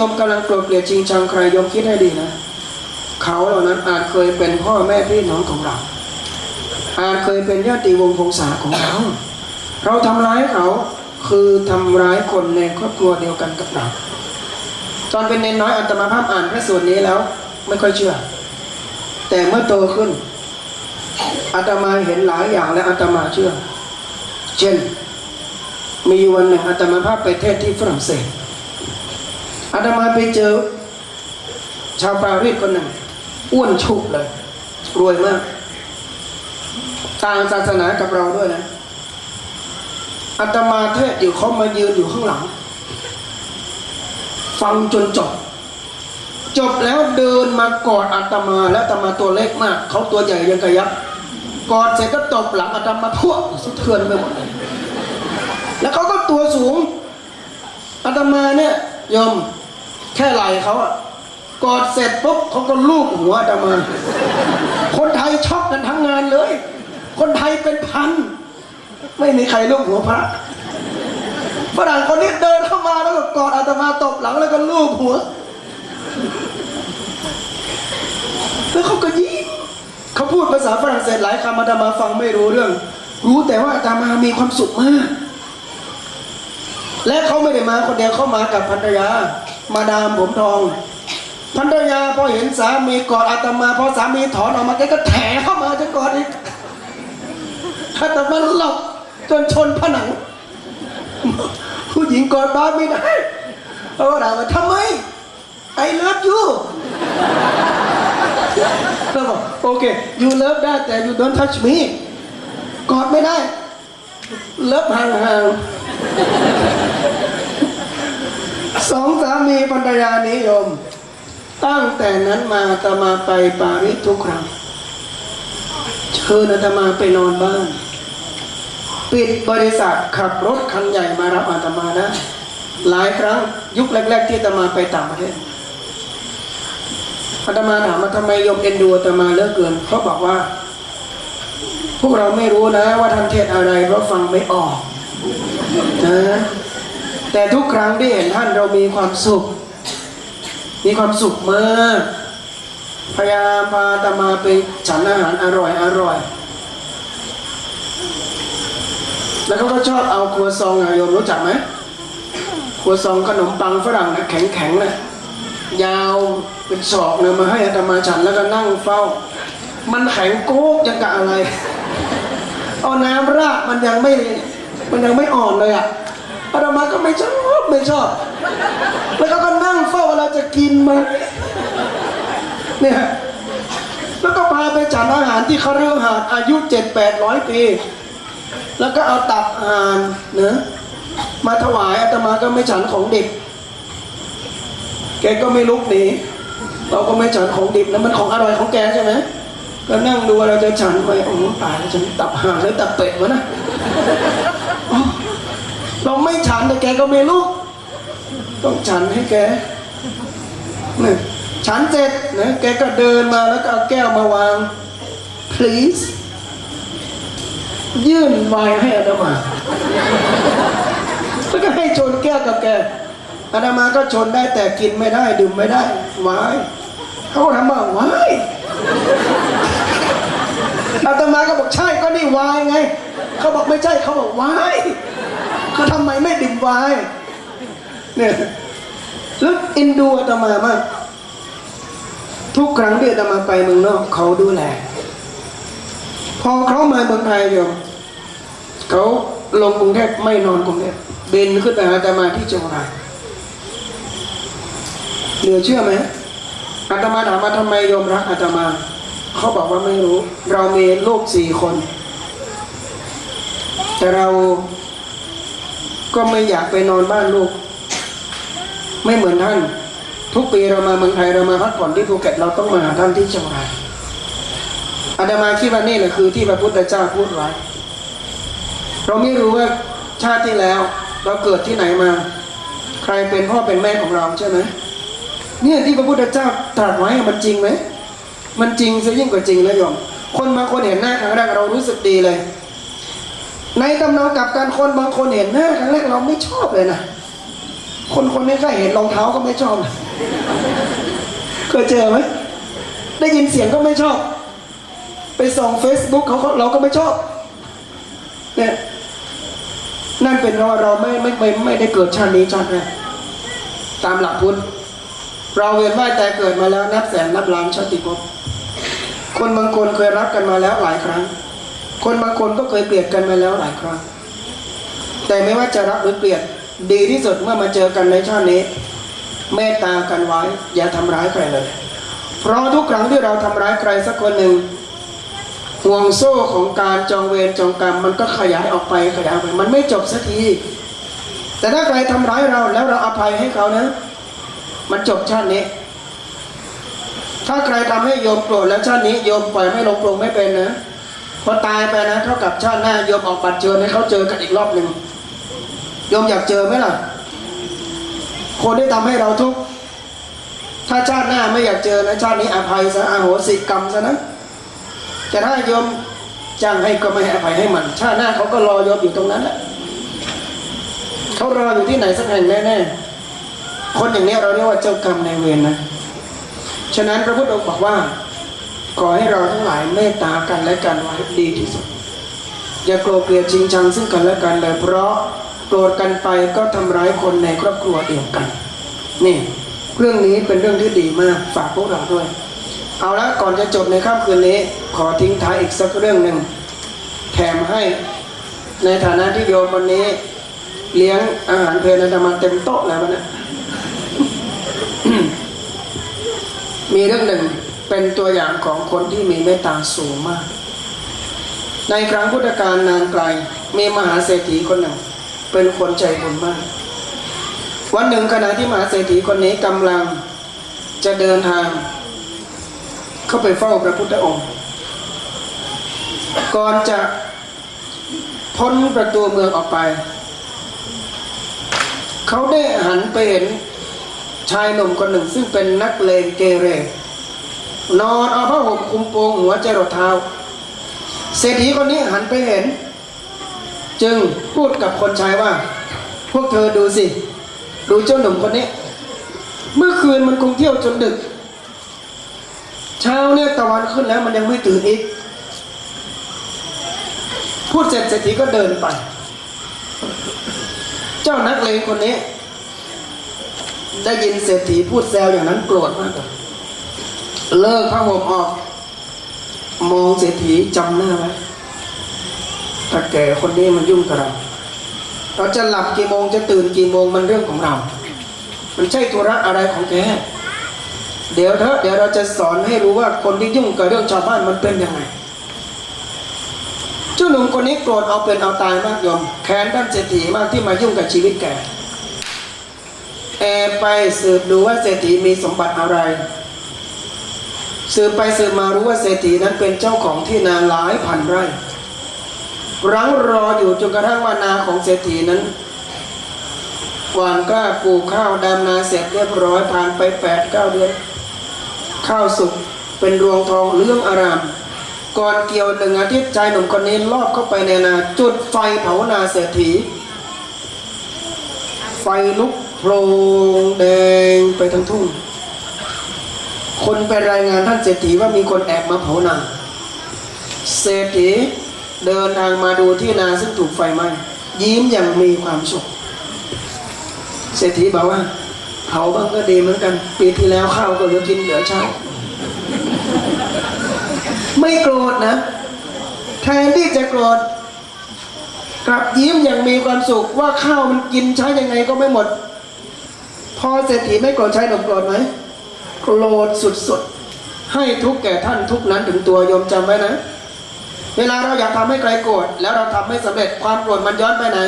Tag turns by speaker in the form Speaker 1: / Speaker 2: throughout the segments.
Speaker 1: ยมกำลังโกรธเกลียดจริงจังใครโยมคิดให้ดีนะ เขาเหล่านั้นอาจเคยเป็นพ่อแม่พี่น้องของเรา อาจเคยเป็นญาติวงศ์พงศาของเรา เราทำร้ายเขาคือทำร้ายคนในครอบครัวเดียวกันกับเราตอนเป็นเนนน้อยอัตมาภาพอ่านพระสูตรนี้แล้ว ไม่ค่อยเชื่อ แต่เมื่อโตขึ้นอาตมาเห็นหลายอย่างและอาตมาเชื่อ เช่น มีวันหนึ่งอาตมาภาพไปเทศที่ฝรั่งเศส อาตมาไปเจอ ชาวปารีสคนหนึ่งอ้วนชุกเลย รวยมาก ต่างศาสนากับเราด้วยนะอาตมาเทศอยู่เขามายืนอยู่ข้างหลัง ฟังจนจบ จบแล้วเดินมากอดอาตมา แล้วอาตมาตัวเล็กมาก เขาตัวใหญ่ยังกระยับกอดเสร็จก็ตบหลังอาตมาทั่วสะเทือนไปหมดเลยแล้วเขาก็ตัวสูงอาตมาเนี่ยยม ค่ไหลเขาอะกอดเสร็จปุ๊บเขาก็ลูบหัวอาตมา คนไทยช็อกกันทั้งงานเลย คนไทยเป็นพัน ไม่มีใครลูบหัวพระฝรั่งคนนี้เดินเข้ามาแล้วก็กอดอาตมาตบหลังแล้วก็ลูบหัวแล้วเขาก็ยิ้มเขาพูดภาษาฝรั่งเศสหลายคำอาตมาฟังไม่รู้เรื่อง รู้แต่ว่าอาตมามีความสุขมาก และเขาไม่ได้มาคนเดียวเขามากับภรรยา มาดามผมทองภรรยาพอเห็นสามีกอดอาตมาพอสามีถอนออกมาแกก็แถเข้ามาจะกอดอีกอาตมาหลบจนชนผนัง ผู้หญิงกอดบ้านไม่ได้เพราะว่าถามว่าทำไมไอเลิฟยูเราบอกโอเคยูเลิฟได้แต่ยูโดนทัชมีกอดไม่ได้ เลิฟห่างๆ สองสามีภรรยานิยม ตั้งแต่นั้นมาตมาไปปารีสทุกครั้งเชิญอาตมาไปนอนบ้านปิดบริษัทขับรถคันใหญ่มารับอาตมานะ หลายครั้งยุคแรก ๆ ที่อาตมาไปต่างประเทศอาตมาถามว่าทำไมโยมเอ็นดูอาตมาเลือกเกินเขาบอกว่า พวกเราไม่รู้นะ ว่าท่านเทศอะไรเพราะฟังไม่ออกนะ แต่ทุกครั้งที่เห็นท่านเรามีความสุข มีความสุขมากพยายามพาตมาไปฉันอาหารอร่อยอร่อย แล้วเขาก็ชอบเอาครัวซองอะโยมรู้จักไหมครัวซองขนมปังฝรั่งนะแข็งแข็งๆนะยาวเป็นศอกเนะมาให้อาตมาฉันแล้วก็นั่งเฝ้า มันแข็งโก๊กยังกะอะไร เอาน้ำราดมันยังไม่มันยังไม่อ่อนเลยอะ อาตมาก็ไม่ชอบไม่ชอบ แล้วเขาก็นั่งเฝ้าเวลาจะกินมันเนี่ยแล้วก็พาไปฉันอาหารที่เขาเรื่องหาดอายุเจ็ดแปดร้อยปี แล้วก็เอาตับห่านเนื้อมาถวายอาตมาก็ไม่ฉันของดิบแกก็ไม่ลุกหนีเราก็ไม่ฉันของดิบนะมันของอร่อยของแกใช่ไหมก็นั่งดูว่าเราจะฉันไปโอ้ตายฉันตับห่านหรือตับเป็ดวะนะ เราไม่ฉันแต่แกก็ไม่ลุกต้องฉันให้แกเนี่ยฉันเสร็จนะแกก็เดินมาแล้วก็เอาแก้วมาวาง please ยื่นไวน์ให้อาตมาแล้วก็ให้ชนแก้วกับแกอาตมาก็ชนได้แต่กินไม่ได้ดื่มไม่ได้ไวน์เขาก็ทำว่าไวน์อาตมาก็บอกใช่ก็นี่วน์ไง เขาบอกไม่ใช่เขาบอกวน์เขาทำไมไม่ดื่มไวน์เนี่ยแล้วเอินดูอาตมามาก ทุกครั้งที่อาตมาไปเมืองนอกเขาดูแล พอเขามาเมืองไทยโยมเขาลงกรุงเทพไม่นอนกรุงเทพเบินขึ้นไปอาตมาที่เชียงรายเหลือเชื่อไหมอาตมาถามว่าทำไมโยมรักอาตมา เขาบอกว่าไม่รู้ เรามีลูกสี่คน แต่เรา ก็ไม่อยากไปนอนบ้านลูก ไม่เหมือนท่าน ทุกปีเรามาเมืองไทยเรามาพักผ่อนที่ภูเก็ตเราต้องมาหาท่านที่เชียงรายอาตมาคิดว่านี่แหละคือที่พระพุทธเจ้าพูดไว้เราไม่รู้ว่าชาติที่แล้ว เราเกิดที่ไหนมา ใครเป็นพ่อเป็นแม่ของเราใช่ไหมเนี่ยที่พระพุทธเจ้าตรัสไว้มันจริงไหมมันจริงซะยิ่งกว่าจริงแล้วโยมคนบางคนเห็นหน้าครั้งแรกเรารู้สึกดีเลย ในตำนองกับการคนบางคนเห็นหน้าครั้งแรกเราไม่ชอบเลยนะ คนคนนี้แค่เห็นรองเท้าก็ไม่ชอบเคยเจอไหมได้ยินเสียงก็ไม่ชอบ ไปส่องเฟซบุ๊กเขาเราก็ไม่ชอบเนี่ยนั่นเป็นเพราะเราไม่ไม่ไม่ไม่ได้เกิดชาตินี้ชาติแรกตามหลักพุทธเราเวียนว่ายแต่เกิดมาแล้วนับแสนนับล้านชาติภพคนบางคนเคยรักกันมาแล้วหลายครั้ง คนบางคนก็เคยเกลียดกันมาแล้วหลายครั้ง แต่ไม่ว่าจะรักหรือเกลียดดีที่สุดเมื่อมาเจอกันในชาตินี้ เมตตากันไว้ อย่าทำร้ายใครเลย เพราะทุกครั้งที่เราทำร้ายใครสักคนหนึ่งห่วงโซ่ของการจองเวรจองกรรมมันก็ขยายออกไปขยายออกไป มันไม่จบสักที แต่ถ้าใครทำร้ายเราแล้วเราอภัยให้เขานะ มันจบชาตินี้ ถ้าใครทำให้โยมโกรธแล้วชาตินี้โยมปล่อยไม่ลงโกรธไม่เป็นนะ พอตายไปนะเท่ากับชาติหน้าโยมออกบัตรเชิญให้เขาเจอกันอีกรอบหนึ่งโยมอยากเจอไหมล่ะ คนที่ทำให้เราทุกข์ถ้าชาติหน้าไม่อยากเจอนะชาตินี้อภัยซะอโหสิกรรมซะนะจะถ้าโยมจ้างให้ก็ไม่ให้อภัยให้มัน ชาติหน้าเขาก็รอโยมอยู่ตรงนั้นแหละเขารออยู่ที่ไหนสักแห่งแน่ๆคนอย่างนี้เราเรียกว่าเจ้ากรรมนายเวรนะฉะนั้นพระพุทธองค์บอกว่า ขอให้เราทั้งหลายเมตตากันและกันไว้ดีที่สุด อย่าโกรธเกลียดจริงชังซึ่งกันและกันเลยเพราะโกรธกันไปก็ทำร้ายคนในครอบครัวเดียวกัน นี่เรื่องนี้เป็นเรื่องที่ดีมากฝากพวกเราด้วย เอาละก่อนจะจบในค่ำคืนนี้ ขอทิ้งท้ายอีกสักเรื่องหนึ่งแถมให้ในฐานะที่โยมวันนี้ เลี้ยงอาหารเพลนันธรรมาเต็มโต๊ะแล้วนะมีเรื่องหนึ่ง เป็นตัวอย่างของคนที่มีเมตตาสูงมาก ในครั้งพุทธกาลนานไกลมีมหาเศรษฐีคนหนึ่ง เป็นคนใจบุญมาก วันหนึ่งขณะที่มหาเศรษฐีคนนี้กำลังจะเดินทาง เข้าไปเฝ้าพระพุทธองค์ ก่อนจะพ้นประตูเมืองออกไป เขาได้หันไปเห็นชายหนุ่มคนหนึ่งซึ่งเป็นนักเลงเกเร นอนเอาผ้าห่มคลุมโปงหัวจรดเท้า เศรษฐีคนนี้หันไปเห็น จึงพูดกับคนชายว่า พวกเธอดูสิ ดูเจ้าหนุ่มคนนี้ เมื่อคืนมันคงเที่ยวจนดึก เช้าเนี่ยตะวันขึ้นแล้วมันยังไม่ตื่นอีก พูดเสร็จเศรษฐีก็เดินไป เจ้านักเลงคนนี้ ได้ยินเศรษฐีพูดแซวอย่างนั้นโกรธมากเลย เลิกผ้าห่มออก มองเศรษฐีจำหน้าไว้ถ้าแก่คนนี้มันยุ่งกับเรา เราจะหลับกี่โมงจะตื่นกี่โมงมันเรื่องของเรา มันใช่ธุระอะไรของแก เดี๋ยวเถอะเดี๋ยวเราจะสอนให้รู้ว่าคนที่ยุ่งกับเรื่องชาวบ้านมันเป็นยังไง เจ้าหนุ่มคนนี้โกรธเอาเป็นเอาตายมากยอมแค้นด้านเศรษฐีมากที่มายุ่งกับชีวิตแก แอบไปสืบดูว่าเศรษฐีมีสมบัติอะไร สืบไปสืบมารู้ว่าเศรษฐีนั้นเป็นเจ้าของที่นาหลายพันไร่รั้งรออยู่จนกระทั่งว่านาของเศรษฐีนั้นหวานกล้าปลูกข้าวดำนาเสร็จเรียบร้อยผ่านไปแปดเก้าเดือน ข้าวสุกเป็นรวงทองเรื่องอาราม ก่อนเกี่ยวหนึ่งอาทิตย์ชายหนุ่มคนนี้ลอบเข้าไปในนาจุดไฟเผานาเศรษฐี ไฟลุกโพลงแดงไปทั้งทุ่ง คนไปรายงานท่านเศรษฐีว่ามีคนแอบมาเผานาเศรษฐีเดินทางมาดูที่นาซึ่งถูกไฟไหม้ยิ้มอย่างมีความสุข เศรษฐีบอกว่าเผาบ้างก็ดีเหมือนกัน ปีที่แล้วข้าวก็เหลือกินเหลือใช้ไม่โกรธนะแทนที่จะโกรธกลับยิ้มอย่างมีความสุขว่าข้าวมันกินใช้ยังไงก็ไม่หมด พอเศรษฐีไม่โกรธใช้หนุ่มโกรธไหม โกรธสุดๆ ให้ทุกแก่ท่านทุกนั้นถึงตัวโยมจำไว้นะ เวลาเราอยากทำให้ใครโกรธแล้วเราทำไม่สำเร็จความโกรธมันย้อนไปไหน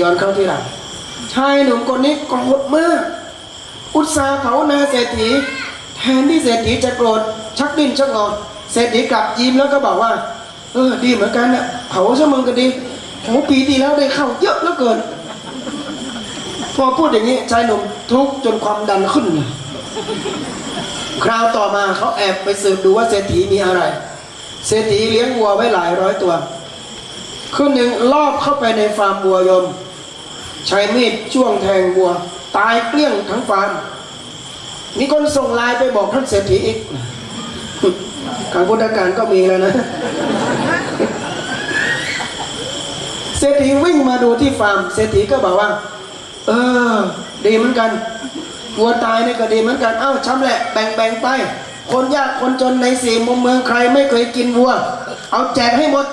Speaker 1: ย้อนเข้าที่เราชายหนุ่มคนนี้โกรธมาก อุตสาห์เผานาเศรษฐี แทนที่เศรษฐีจะโกรธชักดิ้นชักงอเศรษฐีกลับยิ้มแล้วก็บอกว่า เออดีเหมือนกันนะเผาซะมึงก็ดีโหปีที่แล้วได้เข้าเยอะเหลือเกินพอพูดอย่างนี้ชายหนุ่มทุกจนความดันขึ้นเลย คราวต่อมาเขาแอบไปสืบดูว่าเศรษฐีมีอะไร เศรษฐีเลี้ยงวัวไว้หลายร้อยตัวคืนหนึ่งลอบเข้าไปในฟาร์มวัวยม ใช้มีดจ้วงแทงวัว ตายเกลี้ยงทั้งฟาร์ม มีคนส่งไลน์ไปบอกท่านเศรษฐีอีกขังพุทธการก็มีแล้วนะ เศรษฐีวิ่งมาดูที่ฟาร์ม เศรษฐีก็บอกว่า เออ ดีเหมือนกัน วัวตายนี่ก็ดีเหมือนกัน เอ้าช้ำแหละแบ่งแบ่งๆไป คนยากคนจนในสี่มุมเมืองใครไม่เคยกินวัว เอาแจกให้หมด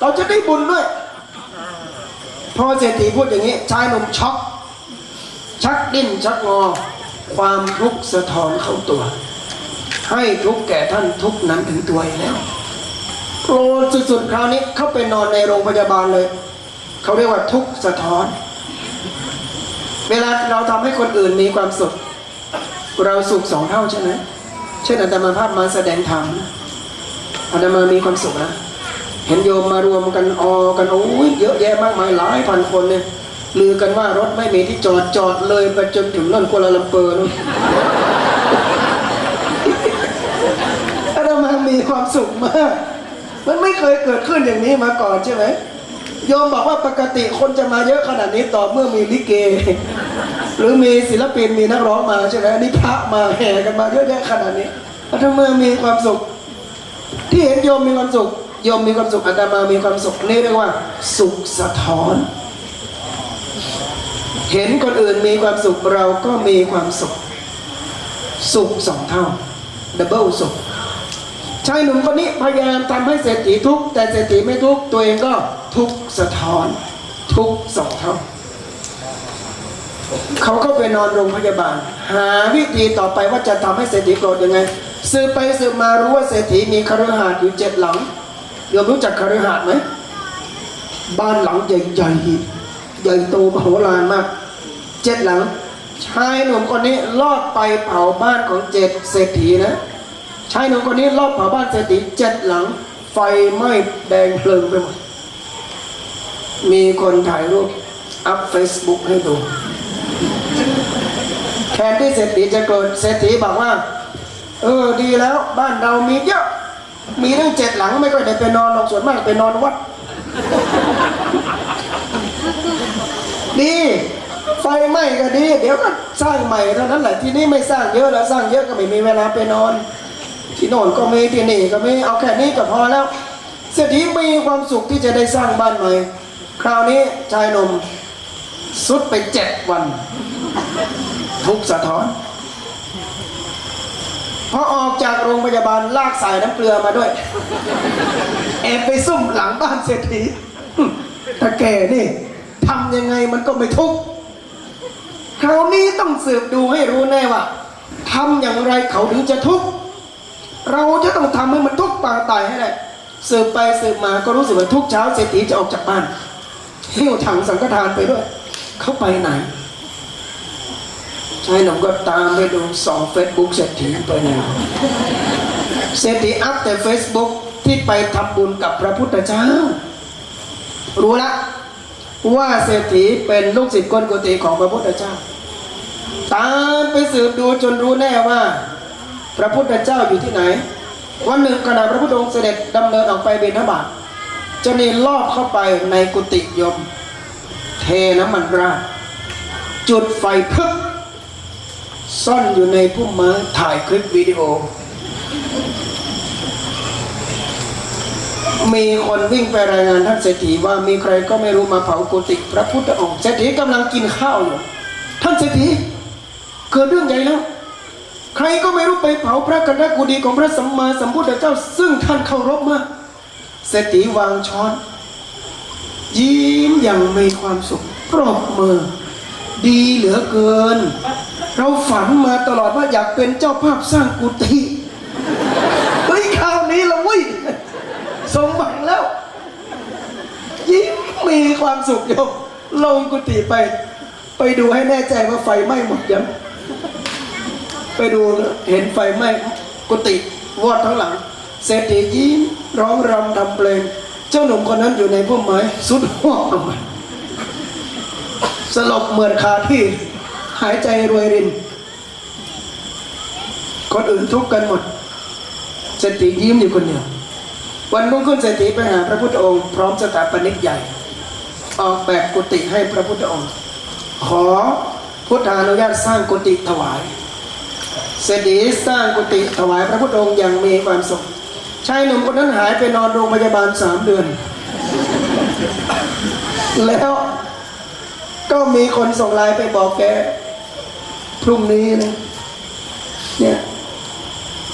Speaker 1: เราจะได้บุญด้วย พอเศรษฐีพูดอย่างนี้ ชายหนุ่มช็อก ชักดิ้นชักงอ ความทุกข์สะท้อนเข้าตัว ให้ทุกแก่ท่านทุกนั้นถึงตัวแล้วโกรธสุดๆคราวนี้เข้าไปนอนในโรงพยาบาลเลย เขาเรียกว่าทุกสะท้อน เวลาเราทำให้คนอื่นมีความสุข เราสุขสองเท่าใช่ไหมเช่นอาตมาภาพมาแสดงธรรมอาตมามีความสุขนะเห็นโยมมารวมกันออกันโอ้ยเยอะแยะมากมายหลายพันคนเนี่ยลือกันว่ารถไม่มีที่จอดจอดเลยไปจนถึงนั่นกัวลาลัมเปอร์นู่นอาตมามีความสุขมาก มันไม่เคยเกิดขึ้นอย่างนี้มาก่อนใช่ไหม โยมบอกว่าปกติคนจะมาเยอะขนาดนี้ต่อเมื่อมีลิเก หรือมีศิลปินมีนักร้องมาใช่ไหมนนี่พระมาแห่กันมาเยอะแยะขนาดนี้อาตมามีความสุข ที่เห็นโยมมีความสุขโยมมีความสุขอาตมามีความสุขนี่เรียกว่า สุขสะท้อน เห็นคนอื่นมีความสุขเราก็มีความสุข สุขสองเท่าดับเบิลสุขชายหนุ่มคนนี้พยายามทำให้เศรษฐีทุกข์แต่เศรษฐีไม่ทุกข์ตัวเองก็ ทุกสะท้อน ทุกสองเท่าเขาก็ไปนอนโรงพยาบาล หาวิธีต่อไปว่าจะทำให้เศรษฐีโกรธยังไงสืบไปสืบมารู้ว่าเศรษฐีมีคฤหาสน์อยู่เจ็ดหลังโยมรู้จักคฤหาสน์ไหมบ้านหลังใหญ่ๆใหญ่โตมโหฬารมากเจ็ดหลังชายหนุ่มคนนี้ลอดไปเผาบ้านของเจ็ดเศรษฐีนะชายหนุ่มคนนี้รอบเผาบ้านเศรษฐีเจ็ดหลัง ไฟไหม้แดงเพลิงไปหมด มีคนถ่ายรูปอัพเฟซบุ๊กให้ดูแทนที่เศรษฐีจะโกรธเศรษฐีบอกว่า เออดีแล้ว บ้านเรามีเยอะ มีตั้งเจ็ดหลังไม่ค่อยได้ไปนอนหรอกส่วนมากไปนอนวัดดีไฟไหม้ก็ดี เดี๋ยวก็สร้างใหม่เท่านั้นแหละที่นี่ไม่สร้างเยอะแล้วสร้างเยอะก็ไม่มีเวลาไปนอน ที่โน่นก็มีที่นี่ก็มีเอาแค่นี้ก็พอแล้วเศรษฐีมีความสุขที่จะได้สร้างบ้านใหม่ คราวนี้ชายหนุ่มสุดไปเจ็ดวัน ทุกสะท้อนพอออกจากโรงพยาบาลลากสายน้ำเกลือมาด้วย แอบไปซุ่มหลังบ้านเศรษฐีถ้าแกนี่ทำยังไงมันก็ไม่ทุกข์คราวนี้ต้องสืบดูให้รู้แน่ว่าทำอย่างไรเขาถึงจะทุกข์เราจะต้องทำให้มันทุกข์ปางตายให้ได้สืบไปสืบมาก็รู้สึกว่าทุกเช้าเศรษฐีจะออกจากบ้าน หิ้วถังสังฆทานไปด้วย เขาไปไหนชายหนุ่มก็ตามไปดูสองเฟซบุ๊กเศรษฐีไปไหนเศรษฐีอัพแต่เฟซบุ๊กที่ไปทำบุญกับพระพุทธเจ้า รู้ละว่าเศรษฐีเป็นลูกศิษย์ก้นกุฏิของพระพุทธเจ้า ตามไปสืบดูจนรู้แน่ว่า พระพุทธเจ้าอยู่ที่ไหน วันหนึ่งขณะพระพุทธองค์เสด็จดำเนินออกไปเบญทบาต เจะนีลอบเข้าไปในกุฏิยม เทน้ำมันราดจุดไฟพึบซ่อนอยู่ในพุ่มไม้ถ่ายคลิปวิดีโอ มีคนวิ่งไปรายงานท่านเศรษฐีว่ามีใครก็ไม่รู้มาเผากุฏิพระพุทธองค์เศรษฐีกำลังกินข้าวอยู่ ท่านเศรษฐีเกิดเรื่องใหญ่แล้ว ใครก็ไม่รู้ไปเผาพระกันดกุฎีของพระสัมมาสัมพุทธเจ้า ซึ่งท่านเคารพมาก เศรษฐีวางช้อน ยิ้มอย่างมีความสุขปรบมือ ดีเหลือเกิน เราฝันมาตลอดว่าอยากเป็นเจ้าภาพสร้างกุฏิเฮ้ยคราวนี้ละเว้ยสมหวังแล้ว ยิ้มมีความสุขโยมลงกุฏิไป ไปดูให้แน่ใจว่าไฟไหม้หมดยังไปดูเห็นไฟไหม้กุฏิวอดทั้งหลังเศรษฐียิ้ม ร้องรำทำเพลง เจ้าหนุ่มคนนั้นอยู่ในพุ่มไม้สุดหัวลงมาสลบเหมือนคาที่หายใจรวยริน คนอื่นทุกข์กันหมดเศรษฐียิ้มอยู่คนเดียว วันรุ่งขึ้นเศรษฐีไปหาพระพุทธองค์พร้อมสถาปนิกใหญ่ ออกแบบกุฏิให้พระพุทธองค์ ขอพุทธานุญาตสร้างกุฏิถวาย เศรษฐีสร้างกุฏิถวายพระพุทธองค์อย่างมีความสุข ชายหนุ่มคนนั้นหายไปนอนโรงพยาบาลสามเดือน แล้วก็มีคนส่งไลน์ไปบอกแก พรุ่งนี้นะเนี่ย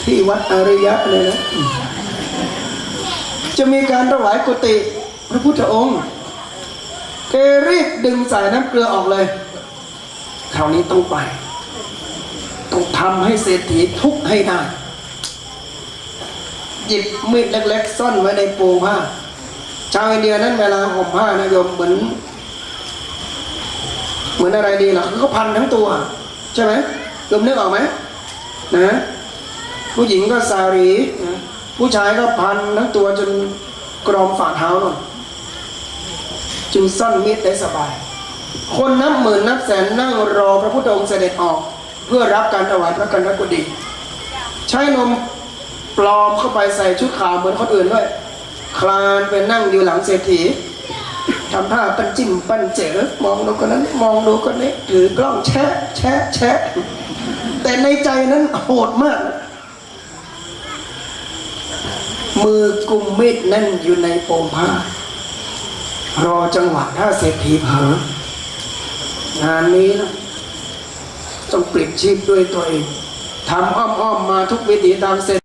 Speaker 1: ที่วัดอริยะเลยนะ จะมีการถวายกุฏิพระพุทธองค์แกรีบดึงสายน้ำเกลือออกเลย คราวนี้ต้องไป ต้องทำให้เศรษฐีทุกข์ให้ได้ หยิบมีดเล็กๆ ซ่อนไว้ในปูผ้า ชาวอินเดียนั้นเวลาห่มผ้านะโยมเหมือน เหมือนอะไรดีล่ะคือเขาพันทั้งตัว ใช่ไหมโยมนึกออกไหมนะผู้หญิงก็สารีนะผู้ชายก็พันทั้งตัวจนกรอมฝ่าเท้าหน่อยจึงซ่อนมีดได้สบาย คนนับหมื่นนับแสนนั่งรอพระพุทธองค์เสด็จออก เพื่อรับการถวายพระกันรกุฎีใช้นม ปลอมเข้าไปใส่ชุดขาวเหมือนคนอื่นด้วย คลานไปนั่งอยู่หลังเศรษฐีทำท่าปั้นจิ้มปั้นเจ๋อมองดูคนนั้น มองดูคนนี้ถือกล้องแชะแชะแชะแต่ในใจนั้นโหดมาก มือกุมมีดแน่นอยู่ในโปมผ้ารอจังหวะถ้าเศรษฐีเผลองานนี้นะต้องปลิดชีพด้วยตัวเองทำอ้อมๆมาทุกวิถีทางเสร็จ